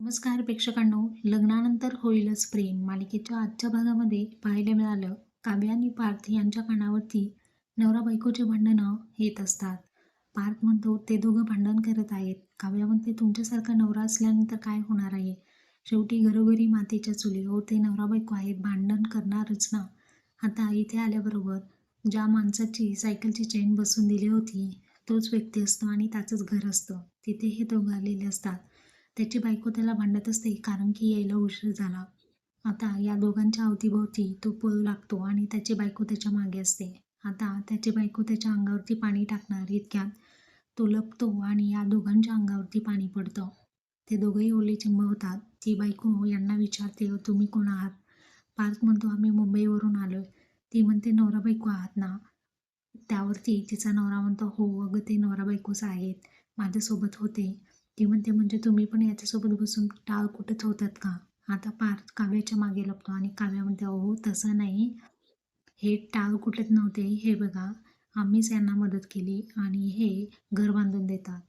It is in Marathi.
नमस्कार प्रेक्षकांनो. लग्नानंतर होईलच प्रेम. मालिकेच्या आजच्या भागामध्ये पाहायला मिळालं काव्या आणि पार्थ यांच्या कानावरती नवरा बायकोचे भांडणं येत असतात. पार्थ म्हणतो ते दोघं भांडण करत आहेत. काव्या म्हणते तुमच्यासारखा नवरा असल्यानंतर काय होणार आहे? शेवटी घरोघरी मातेच्या चुलीवर हो, ते नवरा बायको आहेत. भांडण करणारच ना. आता इथे आल्याबरोबर ज्या माणसाची सायकलची चेन बसून दिली होती तोच व्यक्ती असतो आणि त्याचंच घर असतं. तिथे हे दोघं आलेले असतात. त्याची बायको त्याला भांडत असते कारण की यायला उशीर झाला. आता या दोघांच्या अवतीभोवती तो पळू लागतो आणि त्याची बायको त्याच्यामागे असते. आता त्याची बायको त्याच्या अंगावरती पाणी टाकणार इतक्यात तो लपतो आणि या दोघांच्या अंगावरती पाणी पडतं. ते दोघंही ओले चिंब होतात. ती बायको यांना विचारते तुम्ही कोण आहात? पार्थ म्हणतो आम्ही मुंबईवरून आलो ती म्हणते नवरा बायको आहात ना? त्यावरती तिचा नवरा म्हणतो हो अगं ते नवरा बायकोच आहेत. माझ्यासोबत होते. ती म्हणते म्हणजे तुम्ही पण याच्यासोबत बसून टाळ कुठंच होतात का? आता पार्थ काव्याच्या मागे लपतो आणि काव्या म्हणते अहो तसं नाही. हे टाळ कुठेच नव्हते. हे बघा आम्हीच यांना मदत केली आणि हे घर बांधून देतात.